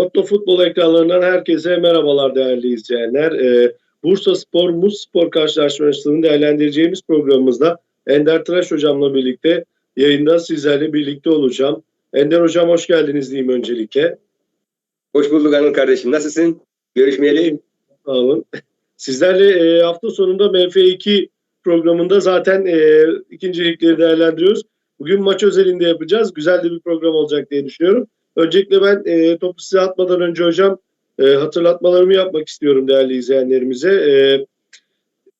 Motto Futbol ekranlarından herkese merhabalar değerli izleyenler. Ee, Bursa Spor, Muz Spor karşılaşmasını değerlendireceğimiz programımızda Ender Tıraş Hocam'la birlikte yayında sizlerle birlikte olacağım. Ender Hocam hoş geldiniz diyeyim öncelikle. Hoş bulduk Anıl kardeşim. Nasılsın? Görüşmeyeli. Sağ olun. Sizlerle e, hafta sonunda MF2 programında zaten e, ikinci ligleri değerlendiriyoruz. Bugün maç özelinde yapacağız. Güzel de bir program olacak diye düşünüyorum. Öncelikle ben e, topu size atmadan önce hocam e, hatırlatmalarımı yapmak istiyorum değerli izleyenlerimize. E,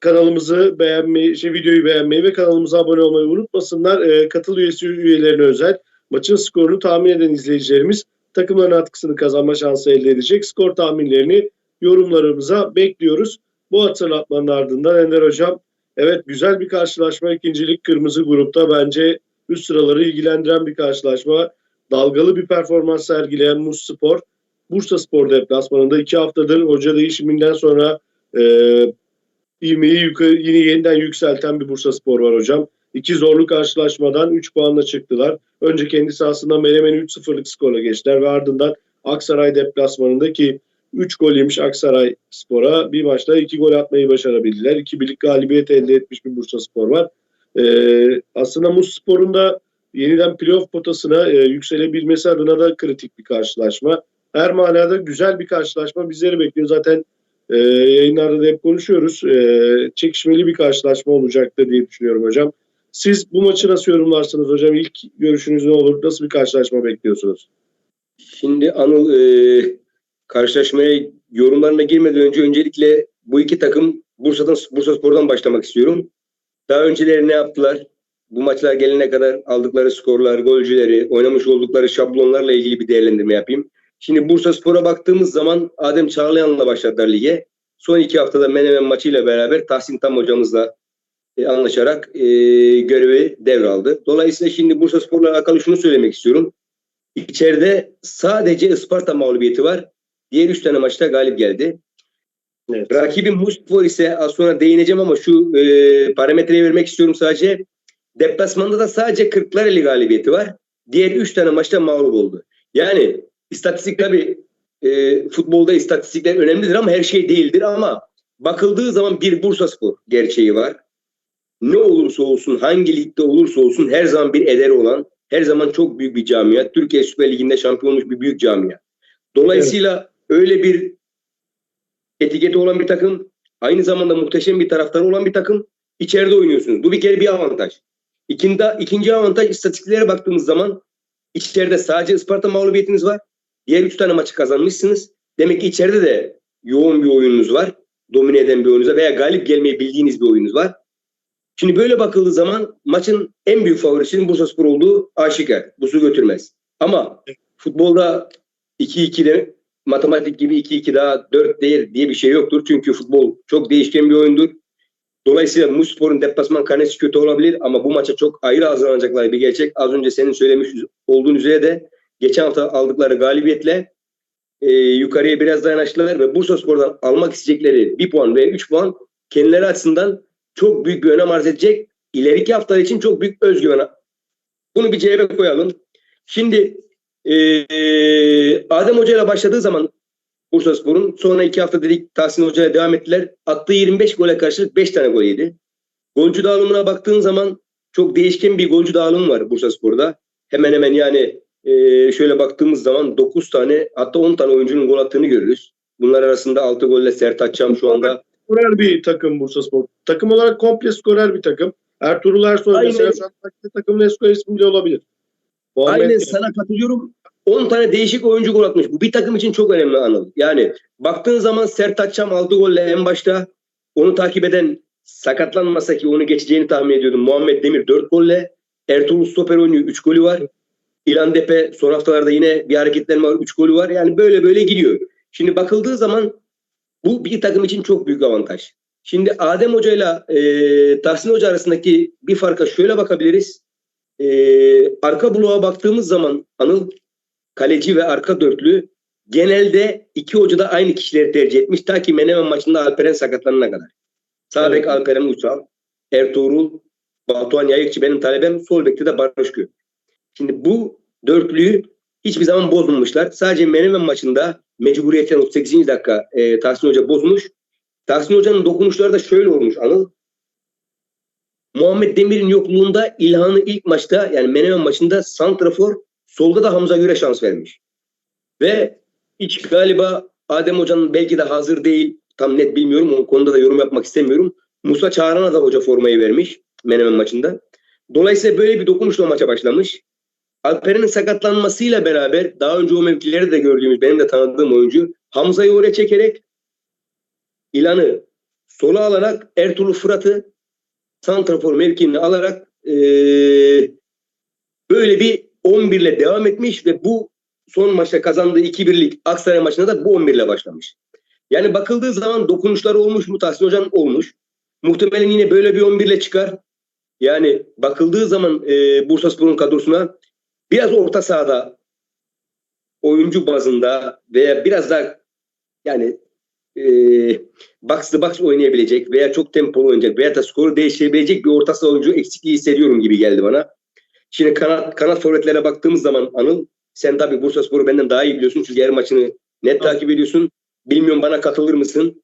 kanalımızı beğenmeyi, şey, videoyu beğenmeyi ve kanalımıza abone olmayı unutmasınlar. E, katıl üyesi üyelerine özel maçın skorunu tahmin eden izleyicilerimiz takımların atkısını kazanma şansı elde edecek. Skor tahminlerini yorumlarımıza bekliyoruz. Bu hatırlatmanın ardından Ender Hocam evet güzel bir karşılaşma ikincilik kırmızı grupta bence üst sıraları ilgilendiren bir karşılaşma. Dalgalı bir performans sergileyen Muz Spor Bursa Spor deplasmanında iki haftadır hoca değişiminden sonra e, ivmeyi yukarı, yine yeniden yükselten bir Bursa Spor var hocam. İki zorlu karşılaşmadan 3 puanla çıktılar. Önce kendi sahasında Menemen'i 3-0'lık skorla geçtiler ve ardından Aksaray deplasmanındaki 3 gol yemiş Aksaray Spor'a bir maçta 2 gol atmayı başarabildiler. 2 birlik galibiyet elde etmiş bir Bursa Spor var. Ee, aslında Muz Spor'un da yeniden playoff potasına e, yükselebilmesi adına da kritik bir karşılaşma. Her manada güzel bir karşılaşma bizleri bekliyor. Zaten e, yayınlarda da hep konuşuyoruz. E, çekişmeli bir karşılaşma olacaktır diye düşünüyorum hocam. Siz bu maçı nasıl yorumlarsınız hocam? İlk görüşünüz ne olur? Nasıl bir karşılaşma bekliyorsunuz? Şimdi Anıl e, karşılaşmaya yorumlarına girmeden önce öncelikle bu iki takım Bursa'dan Bursa Spor'dan başlamak istiyorum. Daha önceleri ne yaptılar? Bu maçlar gelene kadar aldıkları skorlar, golcüleri, oynamış oldukları şablonlarla ilgili bir değerlendirme yapayım. Şimdi Bursa Spor'a baktığımız zaman Adem Çağlayan'la başladılar lige. Son iki haftada Menemen maçıyla beraber Tahsin Tam hocamızla e, anlaşarak e, görevi devraldı. Dolayısıyla şimdi Bursa Spor'la alakalı şunu söylemek istiyorum. İçeride sadece Isparta mağlubiyeti var. Diğer üç tane maçta galip geldi. Evet. Rakibim Muspor ise az sonra değineceğim ama şu e, parametreyi vermek istiyorum sadece. Deplasmanda da sadece Kırklareli galibiyeti var. Diğer üç tane maçta mağlup oldu. Yani istatistik tabii e, futbolda istatistikler önemlidir ama her şey değildir ama bakıldığı zaman bir Bursa Spor gerçeği var. Ne olursa olsun, hangi ligde olursa olsun her zaman bir ederi olan, her zaman çok büyük bir camia. Türkiye Süper Ligi'nde şampiyon olmuş bir büyük camia. Dolayısıyla öyle bir etiketi olan bir takım, aynı zamanda muhteşem bir taraftarı olan bir takım içeride oynuyorsunuz. Bu bir kere bir avantaj. İkinci, ikinci avantaj istatistiklere baktığımız zaman içeride sadece Isparta mağlubiyetiniz var. Diğer üç tane maçı kazanmışsınız. Demek ki içeride de yoğun bir oyununuz var. Domine eden bir oyununuz var veya galip gelmeyi bildiğiniz bir oyunuz var. Şimdi böyle bakıldığı zaman maçın en büyük favorisinin Bursaspor olduğu aşikar. Bu götürmez. Ama futbolda 2-2'de matematik gibi 2-2 daha 4 değil diye bir şey yoktur. Çünkü futbol çok değişken bir oyundur. Dolayısıyla Muspor'un deplasman karnesi kötü olabilir ama bu maça çok ayrı hazırlanacaklar bir gerçek. Az önce senin söylemiş olduğun üzere de geçen hafta aldıkları galibiyetle e, yukarıya biraz dayanıştılar ve Bursaspor'dan almak isteyecekleri bir puan ve 3 puan kendileri açısından çok büyük bir önem arz edecek. İleriki haftalar için çok büyük özgüven. Bunu bir cebe koyalım. Şimdi e, Adem Hoca ile başladığı zaman Bursaspor'un sonra iki hafta dedik Tahsin Hoca ile devam ettiler. Attığı 25 gole karşılık 5 tane gol yedi. Golcü dağılımına baktığın zaman çok değişken bir golcü dağılımı var Bursaspor'da. Hemen hemen yani e, şöyle baktığımız zaman 9 tane hatta 10 tane oyuncunun gol attığını görürüz. Bunlar arasında 6 golle Sertaç Çam şu anda skorer bir takım Bursa Spor. Takım olarak komple skorer bir takım. Ertuğrul Ersoy Aynen. mesela şu an takımın en skor ismi bile olabilir. Muhammed Aynen sana katılıyorum. 10 tane değişik oyuncu gol atmış. Bu bir takım için çok önemli Anıl. Yani baktığın zaman Sertaç Çam aldı golle en başta. Onu takip eden sakatlanmasa ki onu geçeceğini tahmin ediyordum. Muhammed Demir 4 golle. Ertuğrul Stoper oynuyor 3 golü var. İlan Depe son haftalarda yine bir hareketlenme var 3 golü var. Yani böyle böyle gidiyor. Şimdi bakıldığı zaman bu bir takım için çok büyük avantaj. Şimdi Adem Hoca ile Tahsin Hoca arasındaki bir farka şöyle bakabiliriz. E, arka bloğa baktığımız zaman Anıl kaleci ve arka dörtlü genelde iki hoca da aynı kişileri tercih etmiş. Ta ki Menemen maçında Alperen sakatlanana kadar. Sağ bek Evet. Alperen Uçal, Ertuğrul, Batuhan Yayıkçı benim talebem. Sol bekte de Barış Gök. Şimdi bu dörtlüyü hiçbir zaman bozmamışlar. Sadece Menemen maçında mecburiyetten 38. dakika e, Tahsin Hoca bozmuş. Tahsin Hoca'nın dokunuşları da şöyle olmuş Anıl. Muhammed Demir'in yokluğunda İlhan'ı ilk maçta yani Menemen maçında Santrafor solda da Hamza Gür'e şans vermiş. Ve hiç galiba Adem Hoca'nın belki de hazır değil. Tam net bilmiyorum. O konuda da yorum yapmak istemiyorum. Musa Çağran'a da hoca formayı vermiş Menemen maçında. Dolayısıyla böyle bir dokunuşla maça başlamış. Alperen'in sakatlanmasıyla beraber daha önce o mevkileri de gördüğümüz benim de tanıdığım oyuncu Hamza'yı oraya çekerek İlan'ı sola alarak Ertuğrul Fırat'ı santrafor mevkiini alarak eee, böyle bir 11 ile devam etmiş ve bu son maçta kazandığı 2-1'lik Aksaray maçında da bu 11 ile başlamış. Yani bakıldığı zaman dokunuşları olmuş mu Tahsin Hocam olmuş. Muhtemelen yine böyle bir 11 ile çıkar. Yani bakıldığı zaman e, Bursaspor'un kadrosuna biraz orta sahada oyuncu bazında veya biraz daha yani e, box to box oynayabilecek veya çok tempolu oynayacak veya da skoru değiştirebilecek bir orta saha oyuncu eksikliği hissediyorum gibi geldi bana. Şimdi kanat, kanat forvetlere baktığımız zaman Anıl sen tabii Bursaspor'u benden daha iyi biliyorsun çünkü her maçını net takip ediyorsun. Bilmiyorum bana katılır mısın?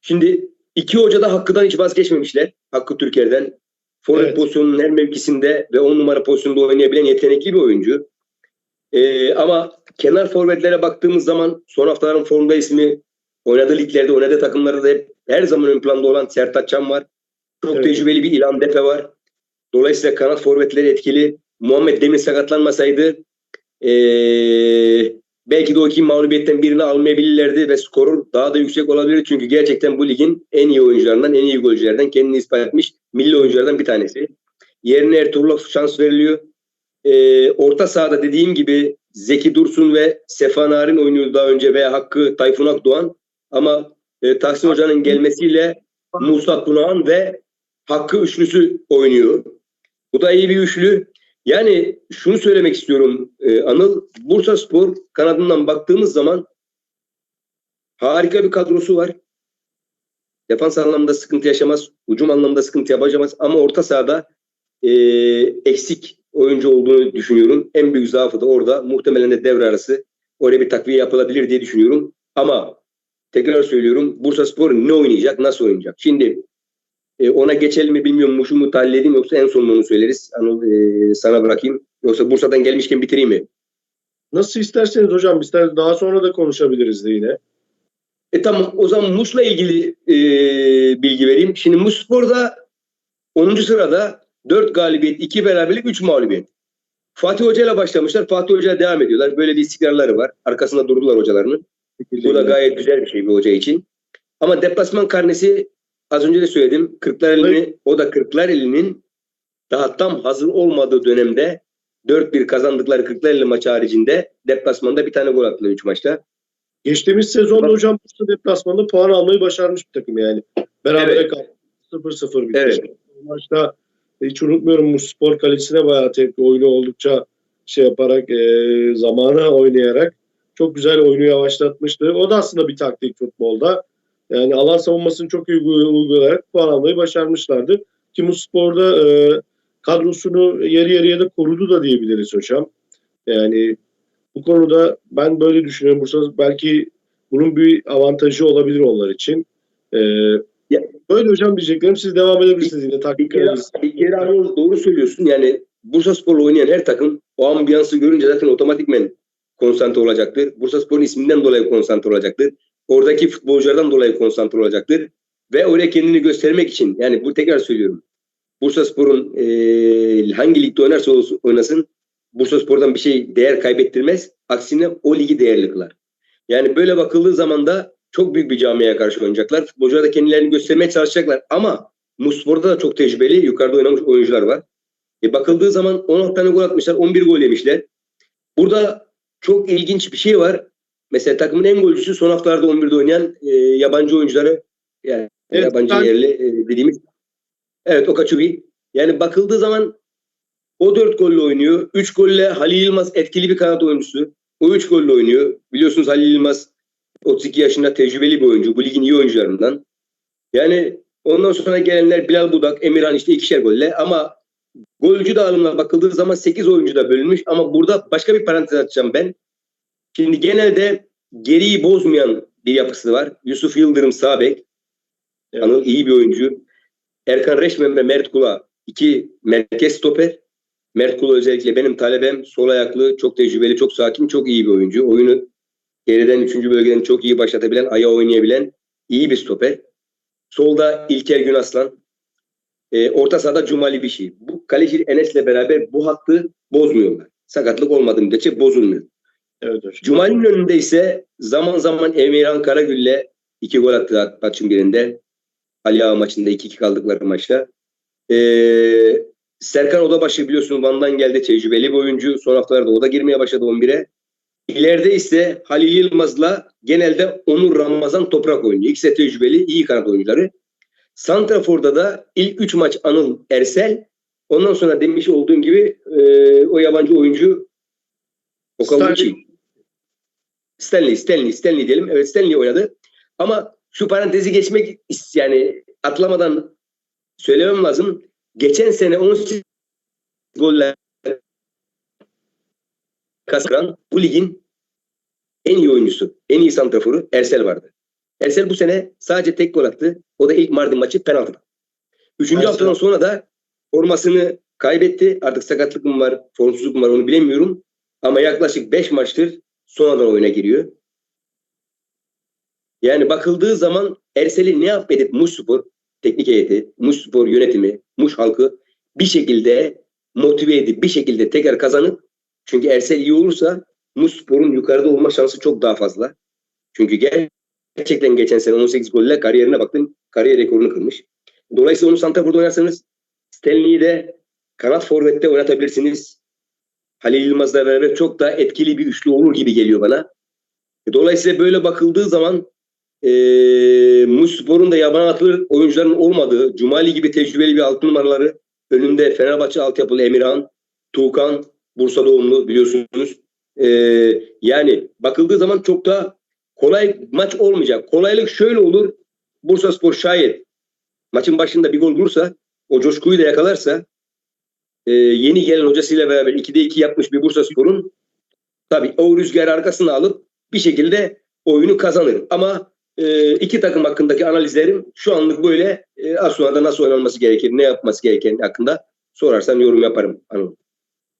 Şimdi iki hoca da Hakkı'dan hiç vazgeçmemişler. Hakkı Türker'den. Forvet Evet. pozisyonunun her mevkisinde ve on numara pozisyonunda oynayabilen yetenekli bir oyuncu. Ee, ama kenar forvetlere baktığımız zaman son haftaların formda ismi oynadığı liglerde, oynadığı takımlarda da hep her zaman ön planda olan Sertaç Can var. Çok Evet. tecrübeli bir İlhan Defe var. Dolayısıyla kanat forvetleri etkili. Muhammed Demir sakatlanmasaydı ee, belki de o iki mağlubiyetten birini almayabilirlerdi ve skoru daha da yüksek olabilir. Çünkü gerçekten bu ligin en iyi oyuncularından, en iyi golcülerden kendini ispat etmiş milli oyunculardan bir tanesi. Yerine Ertuğrul'a şans veriliyor. Ee, orta sahada dediğim gibi Zeki Dursun ve Sefa Narin oynuyordu daha önce veya Hakkı Tayfun Akdoğan. Ama e, Tahsin Hoca'nın gelmesiyle Musa Tunağan ve Hakkı üçlüsü oynuyor. Bu da iyi bir üçlü. Yani şunu söylemek istiyorum e, Anıl. Bursa Spor kanadından baktığımız zaman harika bir kadrosu var. Defans anlamında sıkıntı yaşamaz. Hücum anlamında sıkıntı yapacağız. Ama orta sahada e, eksik oyuncu olduğunu düşünüyorum. En büyük zaafı da orada. Muhtemelen de devre arası oraya bir takviye yapılabilir diye düşünüyorum. Ama tekrar söylüyorum Bursa Spor ne oynayacak, nasıl oynayacak? Şimdi e, ona geçelim mi bilmiyorum. Muş'u mu tahlil edeyim yoksa en son onu söyleriz. Anıl, e, sana bırakayım. Yoksa Bursa'dan gelmişken bitireyim mi? Nasıl isterseniz hocam ister daha sonra da konuşabiliriz de yine. E tamam o zaman Mus'la ilgili e, bilgi vereyim. Şimdi Mus Spor'da 10. sırada 4 galibiyet, 2 beraberlik, 3 mağlubiyet. Fatih Hoca ile başlamışlar. Fatih Hoca devam ediyorlar. Böyle bir istikrarları var. Arkasında durdular hocalarının. Bu da gayet güzel bir şey bir hoca için. Ama deplasman karnesi az önce de söyledim. Kırklareli'ni o da Kırklareli'nin daha tam hazır olmadığı dönemde 4-1 kazandıkları Kırklareli maçı haricinde deplasmanda bir tane gol attılar 3 maçta. Geçtiğimiz sezonda hocam Bursa deplasmanında puan almayı başarmış bir takım yani. Berabere Evet. kaldı. 0-0 bitmiş. Evet. Maçta hiç unutmuyorum bu spor kalitesine bayağı tepki oyunu oldukça şey yaparak e, zamana oynayarak çok güzel oyunu yavaşlatmıştı. O da aslında bir taktik futbolda. Yani alan savunmasını çok iyi uygulayarak puan almayı başarmışlardı. Ki bu sporda e, kadrosunu yarı yarıya da korudu da diyebiliriz hocam. Yani bu konuda ben böyle düşünüyorum. Bursa belki bunun bir avantajı olabilir onlar için. Ee, Ya- böyle hocam diyeceklerim. Siz devam edebilirsiniz yine bir kere Anıl doğru söylüyorsun. Yani Bursa Spor'la oynayan her takım o ambiyansı görünce zaten otomatikmen konsantre olacaktır. Bursa Spor'un isminden dolayı konsantre olacaktır. Oradaki futbolculardan dolayı konsantre olacaktır. Ve oraya kendini göstermek için yani bu tekrar söylüyorum. Bursa Spor'un eee, hangi ligde oynarsa olsun, oynasın Bursa Spor'dan bir şey değer kaybettirmez. Aksine o ligi değerli kılar. Yani böyle bakıldığı zaman da çok büyük bir camiaya karşı oynayacaklar. Futbolcular da kendilerini göstermeye çalışacaklar. Ama Muspor'da da çok tecrübeli yukarıda oynamış oyuncular var. E bakıldığı zaman 16 tane gol atmışlar, 11 gol yemişler. Burada çok ilginç bir şey var. Mesela takımın en golcüsü son haftalarda 11'de oynayan e, yabancı oyuncuları yani Evet, yabancı ben- yerli e, dediğimiz Evet Okaçubi. Yani bakıldığı zaman o 4 golle oynuyor. 3 golle Halil Yılmaz etkili bir kanat oyuncusu. O 3 golle oynuyor. Biliyorsunuz Halil Yılmaz 32 yaşında tecrübeli bir oyuncu. Bu ligin iyi oyuncularından. Yani ondan sonra gelenler Bilal Budak, Emirhan işte ikişer golle ama Golcü dağılımına bakıldığı zaman 8 oyuncu da bölünmüş ama burada başka bir parantez açacağım ben. Şimdi genelde geriyi bozmayan bir yapısı var. Yusuf Yıldırım sağ bek. Evet. Anıl iyi bir oyuncu. Erkan Reşmen ve Mert Kula iki merkez stoper. Mert Kula özellikle benim talebem sol ayaklı, çok tecrübeli, çok sakin, çok iyi bir oyuncu. Oyunu geriden 3. bölgeden çok iyi başlatabilen, aya oynayabilen iyi bir stoper. Solda İlker Günaslan. E, orta sahada Cumali bir şey. Bu kaleci Enes'le beraber bu hattı bozmuyorlar. Sakatlık olmadığı müddetçe bozulmuyor. Evet hocam. Cumali'nin önünde ise zaman zaman Emirhan Karagül'le iki gol attı maçın birinde. Ali Ağa maçında 2-2 kaldıkları maçta. Ee, Serkan Odabaşı biliyorsunuz Van'dan geldi. Tecrübeli bir oyuncu. Son haftalarda o da girmeye başladı 11'e. İleride ise Halil Yılmaz'la genelde Onur Ramazan Toprak oynuyor. İkisi tecrübeli, iyi kanat oyuncuları. Santrafor'da da ilk 3 maç Anıl Ersel. Ondan sonra demiş olduğum gibi e, o yabancı oyuncu Okan Stanley. Stanley, Stanley, Stanley diyelim. Evet Stanley oynadı. Ama şu parantezi geçmek yani atlamadan söylemem lazım. Geçen sene 18 goller kaskıran bu ligin en iyi oyuncusu, en iyi santraforu Ersel vardı. Ersel bu sene sadece tek gol attı. O da ilk Mardin maçı penaltıdan. Üçüncü Ersel. haftadan sonra da formasını kaybetti. Artık sakatlık mı var, formsuzluk mu var onu bilemiyorum. Ama yaklaşık 5 maçtır sonradan oyuna giriyor. Yani bakıldığı zaman Ersel'i ne affedip Muş Spor teknik heyeti, Muş Spor yönetimi, Muş halkı bir şekilde motive edip bir şekilde tekrar kazanıp çünkü Ersel iyi olursa Muş Spor'un yukarıda olma şansı çok daha fazla. Çünkü gerçekten geçen sene 18 golle kariyerine baktım. Kariyer rekorunu kırmış. Dolayısıyla onu Santrafor'da oynarsanız Stanley'i de kanat forvette oynatabilirsiniz. Halil Yılmaz'la beraber çok daha etkili bir üçlü olur gibi geliyor bana. Dolayısıyla böyle bakıldığı zaman eee Muş Spor'un da yabana atılır oyuncuların olmadığı, Cumali gibi tecrübeli bir altı numaraları önünde Fenerbahçe altyapılı Emirhan, Tuğkan, Bursa doğumlu biliyorsunuz. Eee, yani bakıldığı zaman çok da kolay maç olmayacak. Kolaylık şöyle olur. Bursa Spor şayet maçın başında bir gol bulursa o coşkuyu da yakalarsa e, yeni gelen hocasıyla beraber 2'de 2 yapmış bir Bursa Spor'un tabii o rüzgarı arkasına alıp bir şekilde oyunu kazanır. Ama e, iki takım hakkındaki analizlerim şu anlık böyle e, az nasıl oynanması gerekir, ne yapması gereken hakkında sorarsan yorum yaparım. Anıl.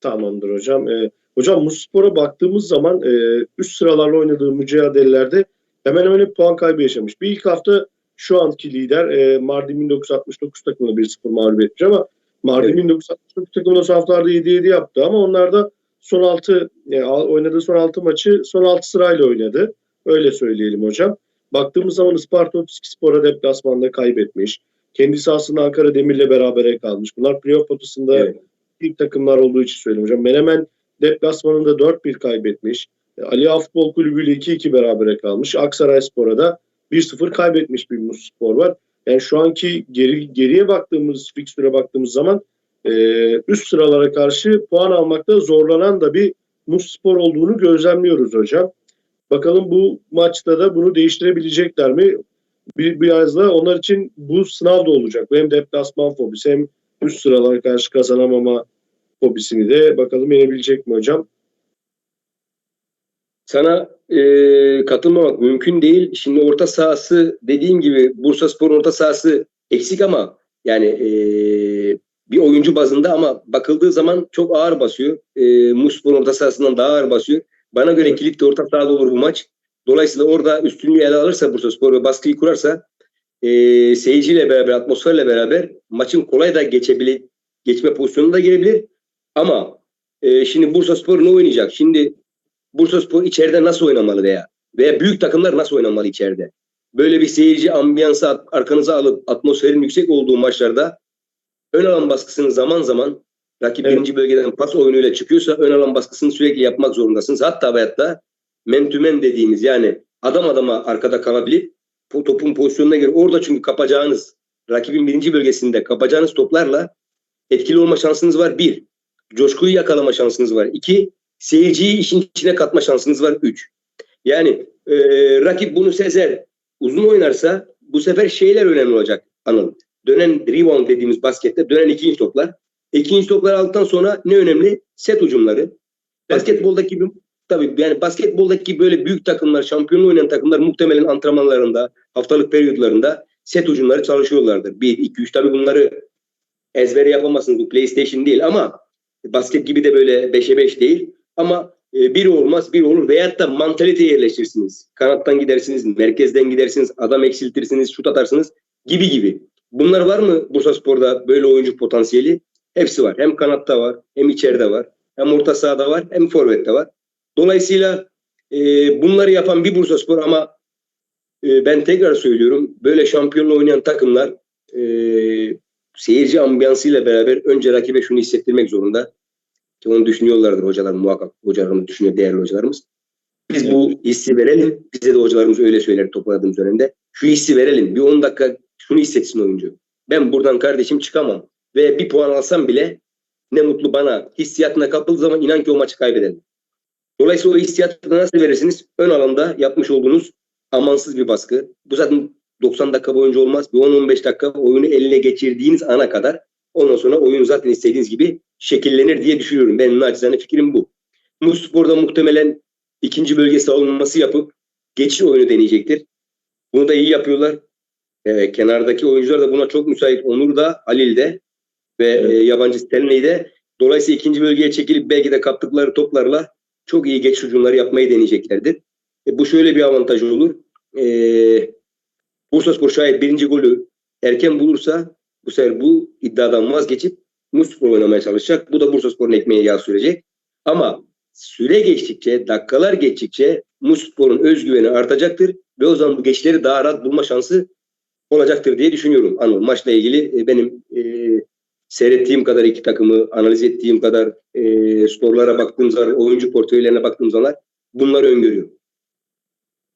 Tamamdır hocam. Ee, hocam Muspor'a baktığımız zaman e, üst sıralarla oynadığı mücadelelerde hemen hemen hep puan kaybı yaşamış. Bir ilk hafta şu anki lider e, Mardin 1969 takımını 1-0 mağlup etmiş ama Mardin Evet. 1969 takımı da son haftalarda 7-7 yaptı ama onlar da son 6 yani oynadığı son 6 maçı son 6 sırayla oynadı. Öyle söyleyelim hocam. Baktığımız zaman Isparta 32 Spor'a deplasmanda kaybetmiş. Kendi sahasında Ankara Demir'le berabere kalmış. Bunlar playoff potasında Evet. ilk takımlar olduğu için söylüyorum hocam. Menemen deplasmanında 4-1 kaybetmiş. E, Ali Futbol Kulübü ile 2-2 berabere kalmış. Aksaray Spor'a da 1-0 kaybetmiş bir Spor var. Yani şu anki geri, geriye baktığımız, fikstüre baktığımız zaman e, üst sıralara karşı puan almakta zorlanan da bir Muş Spor olduğunu gözlemliyoruz hocam. Bakalım bu maçta da bunu değiştirebilecekler mi? Bir, biraz da onlar için bu sınav da olacak. Hem deplasman fobisi hem üst sıralara karşı kazanamama fobisini de bakalım yenebilecek mi hocam? Sana e, katılmamak mümkün değil. Şimdi orta sahası dediğim gibi Bursa Spor'un orta sahası eksik ama yani e, bir oyuncu bazında ama bakıldığı zaman çok ağır basıyor. E, Muş Spor'un orta sahasından daha ağır basıyor. Bana göre kilit de orta sahada olur bu maç. Dolayısıyla orada üstünlüğü ele alırsa Bursa Spor ve baskıyı kurarsa e, seyirciyle beraber, atmosferle beraber maçın kolay da geçebilir, geçme pozisyonuna da girebilir. Ama e, şimdi Bursa Spor ne oynayacak? Şimdi Bursaspor içeride nasıl oynamalı veya veya büyük takımlar nasıl oynamalı içeride? Böyle bir seyirci ambiyansı arkanıza alıp atmosferin yüksek olduğu maçlarda ön alan baskısını zaman zaman rakip Evet. birinci bölgeden pas oyunuyla çıkıyorsa ön alan baskısını sürekli yapmak zorundasınız. Hatta ve hatta men to men dediğimiz yani adam adama arkada kalabilip topun pozisyonuna göre orada çünkü kapacağınız rakibin birinci bölgesinde kapacağınız toplarla etkili olma şansınız var. Bir, coşkuyu yakalama şansınız var. İki, seyirciyi işin içine katma şansınız var 3. Yani e, rakip bunu sezer uzun oynarsa bu sefer şeyler önemli olacak Anıl. Dönen rebound dediğimiz baskette dönen ikinci toplar. İkinci topları aldıktan sonra ne önemli? Set ucumları. Basketboldaki gibi tabii yani basketboldaki böyle büyük takımlar, şampiyonluğu oynayan takımlar muhtemelen antrenmanlarında, haftalık periyotlarında set ucumları çalışıyorlardır. 1, 2, 3 tabii bunları ezbere yapamazsınız. Bu PlayStation değil ama basket gibi de böyle 5'e 5 değil. Ama e, biri olmaz, biri olur. Veyahut da mantalite yerleştirirsiniz. Kanattan gidersiniz, merkezden gidersiniz, adam eksiltirsiniz, şut atarsınız gibi gibi. Bunlar var mı Bursa Spor'da böyle oyuncu potansiyeli? Hepsi var. Hem kanatta var, hem içeride var, hem orta sahada var, hem forvette var. Dolayısıyla e, bunları yapan bir Bursa Spor ama e, ben tekrar söylüyorum böyle şampiyonla oynayan takımlar e, seyirci ambiyansıyla beraber önce rakibe şunu hissettirmek zorunda. Ki onu düşünüyorlardır hocalar muhakkak. Hocalarımız düşünüyor değerli hocalarımız. Biz bu hissi verelim. Bize de hocalarımız öyle söyler topladığımız dönemde. Şu hissi verelim. Bir 10 dakika şunu hissetsin oyuncu. Ben buradan kardeşim çıkamam. Ve bir puan alsam bile ne mutlu bana. Hissiyatına kapıldığı zaman inan ki o maçı kaybedelim. Dolayısıyla o hissiyatı nasıl verirsiniz? Ön alanda yapmış olduğunuz amansız bir baskı. Bu zaten 90 dakika boyunca olmaz. Bir 10-15 dakika oyunu eline geçirdiğiniz ana kadar ondan sonra oyun zaten istediğiniz gibi şekillenir diye düşünüyorum. Benim naçizane fikrim bu. Muspor'da muhtemelen ikinci bölge savunması yapıp geçiş oyunu deneyecektir. Bunu da iyi yapıyorlar. Ee, kenardaki oyuncular da buna çok müsait. Onur da, Halil de ve Evet. e, yabancı Stanley de. Dolayısıyla ikinci bölgeye çekilip belki de kaptıkları toplarla çok iyi geçiş hücumları yapmayı deneyeceklerdir. E, bu şöyle bir avantajı olur. E, Bursaspor şayet birinci golü erken bulursa bu sefer bu iddiadan vazgeçip Muspor oynamaya çalışacak. Bu da Bursaspor'un ekmeğine yağ sürecek. Ama süre geçtikçe, dakikalar geçtikçe Muspor'un özgüveni artacaktır ve o zaman bu geçişleri daha rahat bulma şansı olacaktır diye düşünüyorum. Anıl maçla ilgili e, benim e, seyrettiğim kadar iki takımı analiz ettiğim kadar e, skorlara baktığım zaman, oyuncu portföylerine baktığım zaman bunları öngörüyorum.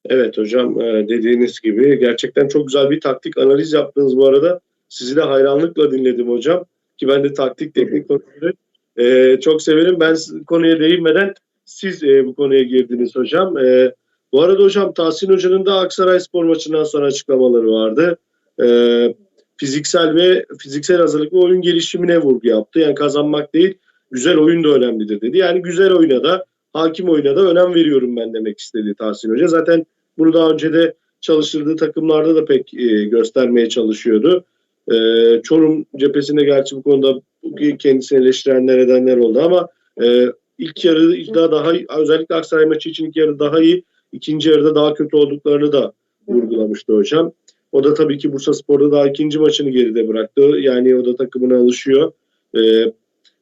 Evet hocam e, dediğiniz gibi gerçekten çok güzel bir taktik analiz yaptınız bu arada. Sizi de hayranlıkla dinledim hocam. Ki ben de taktik teknik konuları e, çok severim. Ben konuya değinmeden siz e, bu konuya girdiniz hocam. E, bu arada hocam Tahsin Hoca'nın da Aksaray Spor maçından sonra açıklamaları vardı. E, fiziksel ve fiziksel hazırlık ve oyun gelişimine vurgu yaptı. Yani kazanmak değil güzel oyun da önemlidir dedi. Yani güzel oyuna da hakim oyuna da önem veriyorum ben demek istedi Tahsin Hoca. Zaten bunu daha önce de çalıştırdığı takımlarda da pek e, göstermeye çalışıyordu. E, Çorum cephesinde gerçi bu konuda kendisini eleştirenler edenler oldu ama e, ilk yarı daha daha iyi, özellikle Aksaray maçı için ilk yarı daha iyi, ikinci yarıda daha kötü olduklarını da vurgulamıştı hocam. O da tabii ki Bursa Spor'da daha ikinci maçını geride bıraktı. Yani o da takımına alışıyor. E,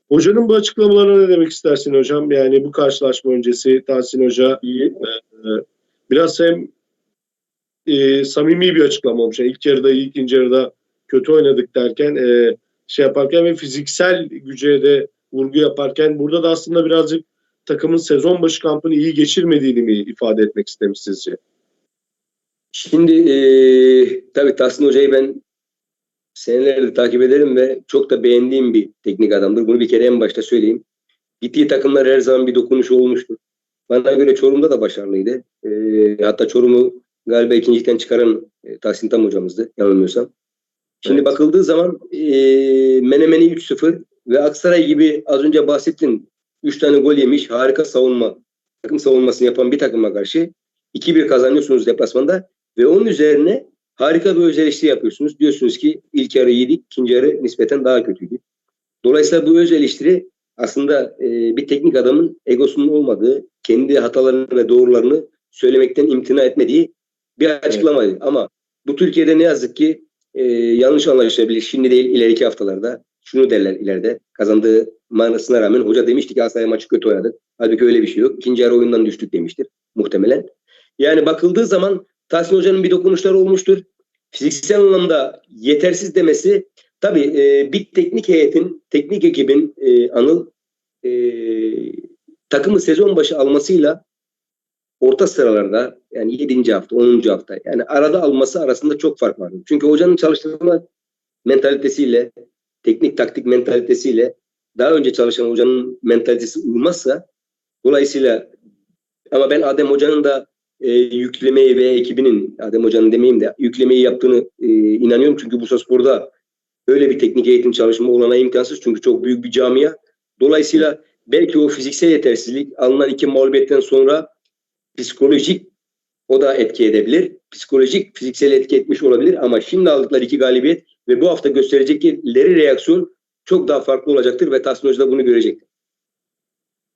hocanın bu açıklamalarına ne demek istersin hocam? Yani bu karşılaşma öncesi Tahsin Hoca e, biraz hem e, samimi bir açıklama olmuş. Yani ilk yarıda iyi, ikinci yarıda kötü oynadık derken e, şey yaparken ve fiziksel güce de vurgu yaparken burada da aslında birazcık takımın sezon başı kampını iyi geçirmediğini mi ifade etmek istemiş sizce? Şimdi eee tabii Tahsin Hoca'yı ben senelerdir takip ederim ve çok da beğendiğim bir teknik adamdır. Bunu bir kere en başta söyleyeyim. Gittiği takımlar her zaman bir dokunuşu olmuştur. Bana göre Çorum'da da başarılıydı. Eee, hatta Çorum'u galiba ikincilikten çıkaran e, Tahsin Tam hocamızdı yanılmıyorsam. Şimdi Evet. bakıldığı zaman eee Menemen'i 3-0 ve Aksaray gibi az önce bahsettin 3 tane gol yemiş harika savunma takım savunmasını yapan bir takıma karşı 2-1 kazanıyorsunuz deplasmanda ve onun üzerine harika bir öz yapıyorsunuz. Diyorsunuz ki ilk yarı iyiydik, ikinci yarı nispeten daha kötüydü. Dolayısıyla bu öz eleştiri aslında e, bir teknik adamın egosunun olmadığı, kendi hatalarını ve doğrularını söylemekten imtina etmediği bir açıklamaydı. Ama bu Türkiye'de ne yazık ki e, yanlış anlaşılabilir. Şimdi değil ileriki haftalarda şunu derler ileride. Kazandığı manasına rağmen hoca demişti ki Galatasaray maçı kötü oynadık. Halbuki öyle bir şey yok. İkinci yarı oyundan düştük demiştir muhtemelen. Yani bakıldığı zaman Tahsin Hoca'nın bir dokunuşları olmuştur. Fiziksel anlamda yetersiz demesi tabii e, bir teknik heyetin, teknik ekibin e, Anıl e, takımı sezon başı almasıyla orta sıralarda yani 7. hafta, 10. hafta yani arada alması arasında çok fark var. Çünkü hocanın çalıştırma mentalitesiyle, teknik taktik mentalitesiyle daha önce çalışan hocanın mentalitesi uymazsa dolayısıyla ama ben Adem Hoca'nın da e, yüklemeyi ve ekibinin Adem Hoca'nın demeyeyim de yüklemeyi yaptığını e, inanıyorum. Çünkü Bursaspor'da öyle bir teknik eğitim çalışma olana imkansız çünkü çok büyük bir camia. Dolayısıyla belki o fiziksel yetersizlik alınan iki mağlubiyetten sonra psikolojik o da etki edebilir. Psikolojik, fiziksel etki etmiş olabilir ama şimdi aldıkları iki galibiyet ve bu hafta gösterecekleri reaksiyon çok daha farklı olacaktır ve Tahsin Hoca da bunu görecektir.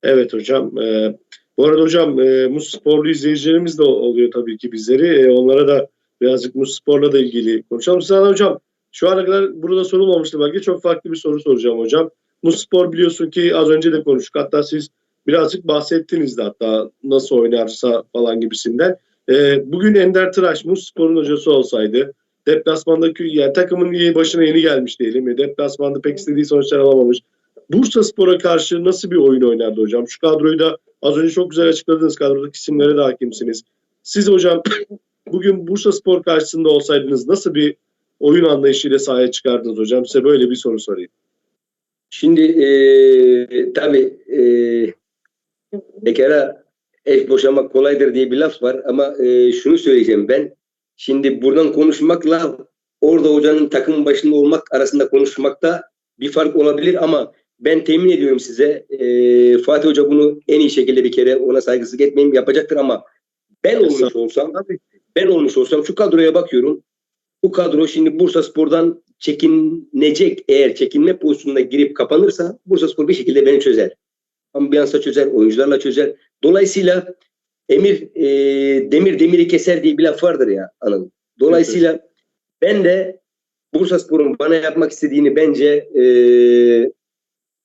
Evet hocam. Ee, bu arada hocam e, Mus Sporlu izleyicilerimiz de oluyor tabii ki bizleri. E, onlara da birazcık Mus Spor'la da ilgili konuşalım. Sana hocam şu ana kadar burada sorulmamıştı belki. Çok farklı bir soru soracağım hocam. Mus Spor biliyorsun ki az önce de konuştuk. Hatta siz birazcık bahsettiniz de hatta nasıl oynarsa falan gibisinden. E, bugün Ender Tıraş Mus Spor'un hocası olsaydı deplasmandaki yani takımın başına yeni gelmiş diyelim. E, deplasmanda pek istediği sonuçlar alamamış. Bursa Spor'a karşı nasıl bir oyun oynardı hocam? Şu kadroyu da az önce çok güzel açıkladınız. Kadrodaki isimlere de hakimsiniz. Siz hocam bugün Bursa Spor karşısında olsaydınız nasıl bir oyun anlayışıyla sahaya çıkardınız hocam? Size böyle bir soru sorayım. Şimdi e, tabii e, bekara eş boşamak kolaydır diye bir laf var ama e, şunu söyleyeceğim ben. Şimdi buradan konuşmakla orada hocanın takım başında olmak arasında konuşmakta bir fark olabilir ama ben temin ediyorum size e, Fatih Hoca bunu en iyi şekilde bir kere ona saygısızlık etmeyeyim yapacaktır ama ben olmuş olsam ben olmuş olsam şu kadroya bakıyorum. Bu kadro şimdi Bursa Spor'dan çekinecek eğer çekinme pozisyonuna girip kapanırsa Bursa Spor bir şekilde beni çözer. Ambiyansa çözer, oyuncularla çözer. Dolayısıyla Emir e, demir demiri keser diye bir laf vardır ya Anıl. Dolayısıyla ben de Bursa Spor'un bana yapmak istediğini bence e,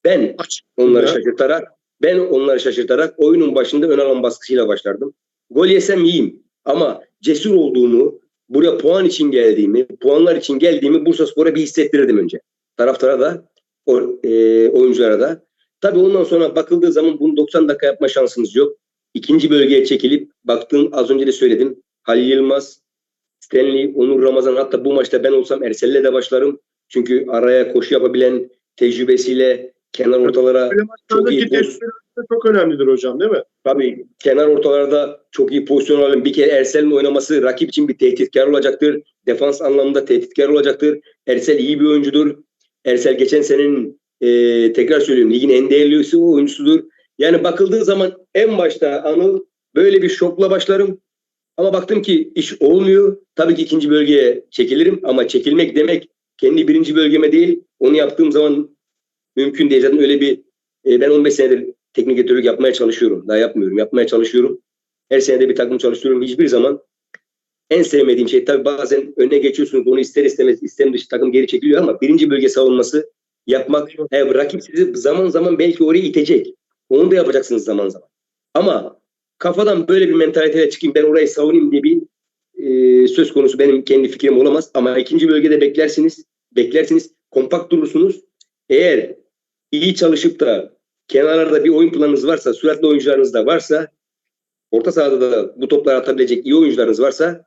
ben onları Ya. şaşırtarak ben onları şaşırtarak oyunun başında ön alan baskısıyla başlardım. Gol yesem yiyeyim ama cesur olduğumu, buraya puan için geldiğimi, puanlar için geldiğimi Bursa Spor'a bir hissettirirdim önce. Taraftara da, o, e, oyunculara da. Tabii ondan sonra bakıldığı zaman bunu 90 dakika yapma şansınız yok. İkinci bölgeye çekilip baktığım az önce de söyledim. Halil Yılmaz, Stanley, Onur Ramazan hatta bu maçta ben olsam Ersel'le de başlarım. Çünkü araya koşu yapabilen tecrübesiyle kenar ortalara maçlardaki iyi de çok önemlidir hocam değil mi? Tabii kenar ortalarda çok iyi pozisyon alalım. Bir kere Ersel'in oynaması rakip için bir tehditkar olacaktır. Defans anlamında tehditkar olacaktır. Ersel iyi bir oyuncudur. Ersel geçen senenin e, tekrar söylüyorum ligin en değerli oyuncusudur. Yani bakıldığı zaman en başta Anıl böyle bir şokla başlarım. Ama baktım ki iş olmuyor. Tabii ki ikinci bölgeye çekilirim ama çekilmek demek kendi birinci bölgeme değil. Onu yaptığım zaman mümkün değil. Zaten öyle bir e, ben 15 senedir teknik direktörlük yapmaya çalışıyorum. Daha yapmıyorum. Yapmaya çalışıyorum. Her senede bir takım çalıştırıyorum. Hiçbir zaman en sevmediğim şey tabii bazen önüne geçiyorsunuz. Onu ister istemez istem takım geri çekiliyor ama birinci bölge savunması yapmak. Evet, rakip sizi zaman zaman belki oraya itecek. Onu da yapacaksınız zaman zaman. Ama kafadan böyle bir mentaliteyle çıkayım ben orayı savunayım diye bir e, söz konusu benim kendi fikrim olamaz. Ama ikinci bölgede beklersiniz. Beklersiniz. Kompakt durursunuz. Eğer iyi çalışıp da kenarlarda bir oyun planınız varsa, süratli oyuncularınız da varsa, orta sahada da bu topları atabilecek iyi oyuncularınız varsa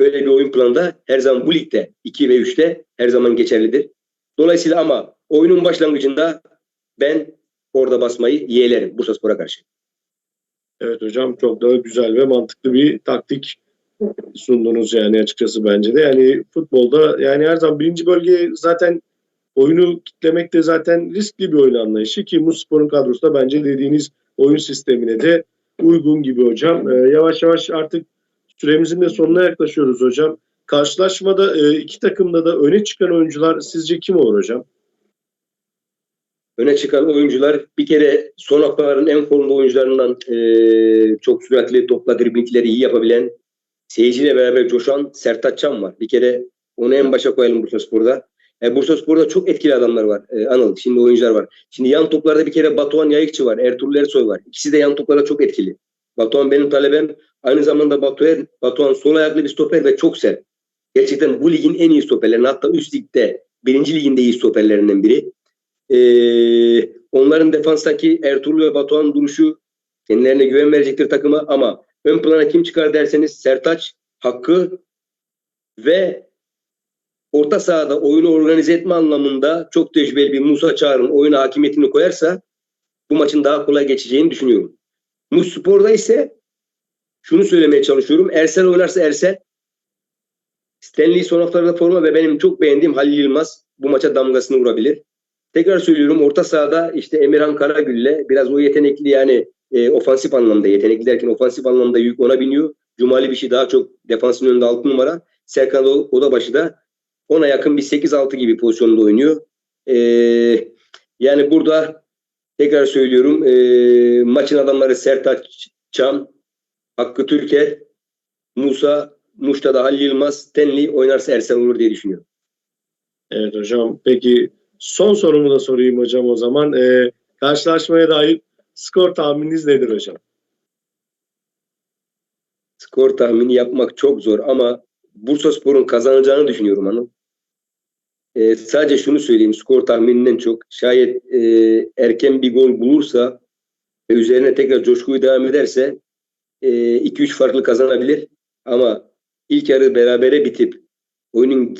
böyle bir oyun planı da her zaman bu ligde 2 ve 3'te her zaman geçerlidir. Dolayısıyla ama oyunun başlangıcında ben orada basmayı yeğlerim Bursaspor'a karşı. Evet hocam çok da güzel ve mantıklı bir taktik sundunuz yani açıkçası bence de. Yani futbolda yani her zaman birinci bölge zaten oyunu kitlemek de zaten riskli bir oyun anlayışı ki Muspor'un kadrosu da bence dediğiniz oyun sistemine de uygun gibi hocam. Ee, yavaş yavaş artık süremizin de sonuna yaklaşıyoruz hocam. Karşılaşmada e, iki takımda da öne çıkan oyuncular sizce kim olur hocam? Öne çıkan oyuncular bir kere son haftaların en formda oyuncularından eee, çok süratli topla driblingleri iyi yapabilen seyirciyle beraber coşan Sertaç Can var. Bir kere onu en başa koyalım Bursaspor'da. E, Bursaspor'da çok etkili adamlar var. E, Anıl, şimdi oyuncular var. Şimdi yan toplarda bir kere Batuhan Yayıkçı var. Ertuğrul Ersoy var. İkisi de yan toplara çok etkili. Batuhan benim talebem. Aynı zamanda Batuhan, Batuhan sol ayaklı bir stoper ve çok sert. Gerçekten bu ligin en iyi stoperlerinden hatta üst ligde birinci liginde iyi stoperlerinden biri. Ee, onların defanstaki Ertuğrul ve Batuhan duruşu kendilerine güven verecektir takıma ama ön plana kim çıkar derseniz Sertaç, Hakkı ve orta sahada oyunu organize etme anlamında çok tecrübeli bir Musa Çağrı'nın oyuna hakimiyetini koyarsa bu maçın daha kolay geçeceğini düşünüyorum. Mus Spor'da ise şunu söylemeye çalışıyorum. Ersel oynarsa Ersel Stanley son haftalarda forma ve benim çok beğendiğim Halil Yılmaz bu maça damgasını vurabilir. Tekrar söylüyorum orta sahada işte Emirhan Karagül'le biraz o yetenekli yani e, ofansif anlamda yetenekli derken ofansif anlamda yük ona biniyor. Cumali bir şey daha çok defansın önünde 6 numara. Serkan o- Odabaşı da ona yakın bir 8-6 gibi pozisyonda oynuyor. E, yani burada tekrar söylüyorum e, maçın adamları Sertaç Çam, Hakkı Türker, Musa, Muş'ta Halil Yılmaz, Tenli oynarsa Ersen olur diye düşünüyorum. Evet hocam. Peki son sorumu da sorayım hocam o zaman. Ee, karşılaşmaya dair skor tahmininiz nedir hocam? Skor tahmini yapmak çok zor ama Bursaspor'un kazanacağını düşünüyorum Anıl. Ee, sadece şunu söyleyeyim skor tahmininden çok şayet e, erken bir gol bulursa ve üzerine tekrar coşkuyu devam ederse 2-3 farklı kazanabilir ama ilk yarı berabere bitip oyunun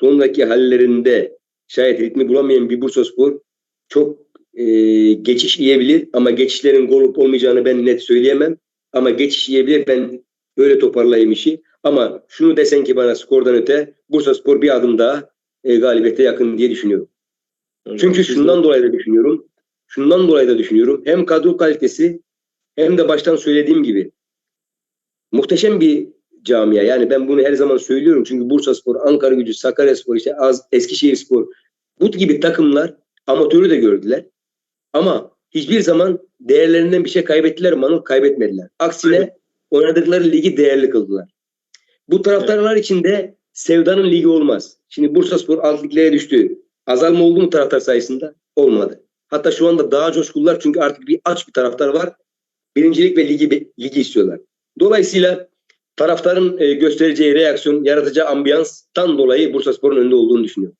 sonraki hallerinde şayet ritmi bulamayan bir Bursaspor çok e, geçiş yiyebilir ama geçişlerin gol olup olmayacağını ben net söyleyemem. Ama geçiş yiyebilir ben böyle toparlayayım işi. Ama şunu desen ki bana skordan öte Bursaspor bir adım daha e, galibiyete yakın diye düşünüyorum. Hocam, Çünkü şundan dolayı da düşünüyorum. Şundan dolayı da düşünüyorum. Hem kadro kalitesi hem de baştan söylediğim gibi muhteşem bir camia. Yani ben bunu her zaman söylüyorum. Çünkü Bursaspor, Ankara Gücü, Sakaryaspor, işte Az, Eskişehirspor bu gibi takımlar amatörü de gördüler. Ama hiçbir zaman değerlerinden bir şey kaybettiler mi? Anıl? Kaybetmediler. Aksine Evet. oynadıkları ligi değerli kıldılar. Bu taraftarlar için de sevdanın ligi olmaz. Şimdi Bursaspor alt liglere düştü. Azalma oldu mu taraftar sayısında? Olmadı. Hatta şu anda daha coşkular çünkü artık bir aç bir taraftar var. Birincilik ve ligi, ligi istiyorlar. Dolayısıyla taraftarın e, göstereceği reaksiyon, yaratacağı ambiyanstan dolayı Bursaspor'un önünde olduğunu düşünüyorum.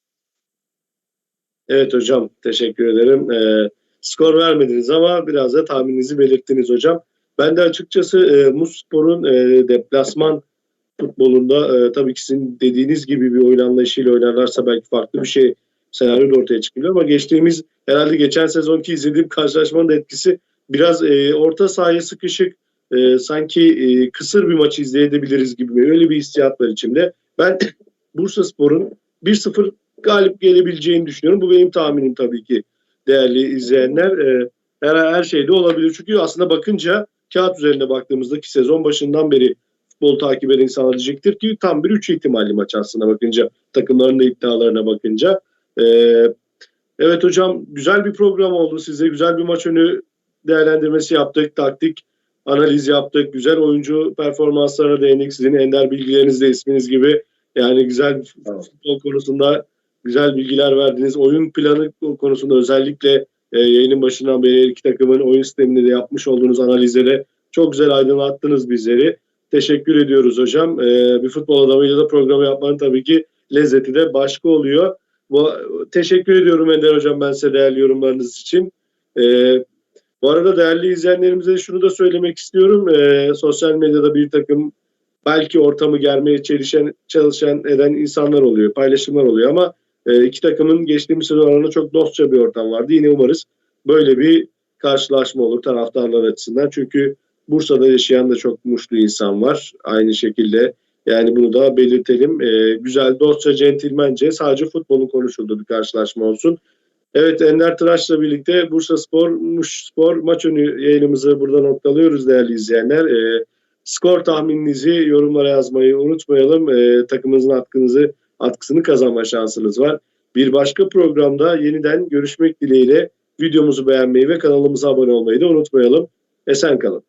Evet hocam teşekkür ederim. Ee, skor vermediniz ama biraz da tahmininizi belirttiniz hocam. Ben de açıkçası e, Muspor'un e, deplasman futbolunda e, tabii ki sizin dediğiniz gibi bir oyun anlayışıyla oynarlarsa belki farklı bir şey senaryo da ortaya çıkıyor ama geçtiğimiz herhalde geçen sezonki izlediğim karşılaşmanın da etkisi biraz e, orta sahaya sıkışık e, sanki e, kısır bir maçı izleyebiliriz gibi öyle bir hissiyat var içimde. Ben Bursaspor'un 1-0 galip gelebileceğini düşünüyorum. Bu benim tahminim tabii ki değerli izleyenler. Ee, her, her şey de olabilir. Çünkü aslında bakınca kağıt üzerinde baktığımızdaki sezon başından beri futbol takip eden insanlar diyecektir ki tam bir 3 ihtimalli maç aslında bakınca takımların da iddialarına bakınca. Ee, evet hocam güzel bir program oldu size. Güzel bir maç önü değerlendirmesi yaptık. Taktik analiz yaptık. Güzel oyuncu performanslarına değindik. Sizin ender bilgileriniz de isminiz gibi. Yani güzel futbol konusunda güzel bilgiler verdiniz. Oyun planı konusunda özellikle e, yayının başından beri iki takımın oyun sisteminde de yapmış olduğunuz analizlere çok güzel aydınlattınız bizleri. Teşekkür ediyoruz hocam. E, bir futbol adamıyla da programı yapmanın tabii ki lezzeti de başka oluyor. Bu, teşekkür ediyorum Ender hocam ben size değerli yorumlarınız için. E, bu arada değerli izleyenlerimize şunu da söylemek istiyorum. E, sosyal medyada bir takım belki ortamı germeye çalışan, çalışan eden insanlar oluyor, paylaşımlar oluyor ama e, iki takımın geçtiğimiz sezon arasında çok dostça bir ortam vardı. Yine umarız böyle bir karşılaşma olur taraftarlar açısından. Çünkü Bursa'da yaşayan da çok mutlu insan var. Aynı şekilde yani bunu da belirtelim. E, güzel, dostça, centilmence sadece futbolun konuşulduğu bir karşılaşma olsun. Evet Ender Tıraş'la birlikte Bursa Spor, Muş Spor maç önü yayınımızı burada noktalıyoruz değerli izleyenler. E, skor tahmininizi yorumlara yazmayı unutmayalım. E, takımınızın atkınızı, atkısını kazanma şansınız var. Bir başka programda yeniden görüşmek dileğiyle videomuzu beğenmeyi ve kanalımıza abone olmayı da unutmayalım. Esen kalın.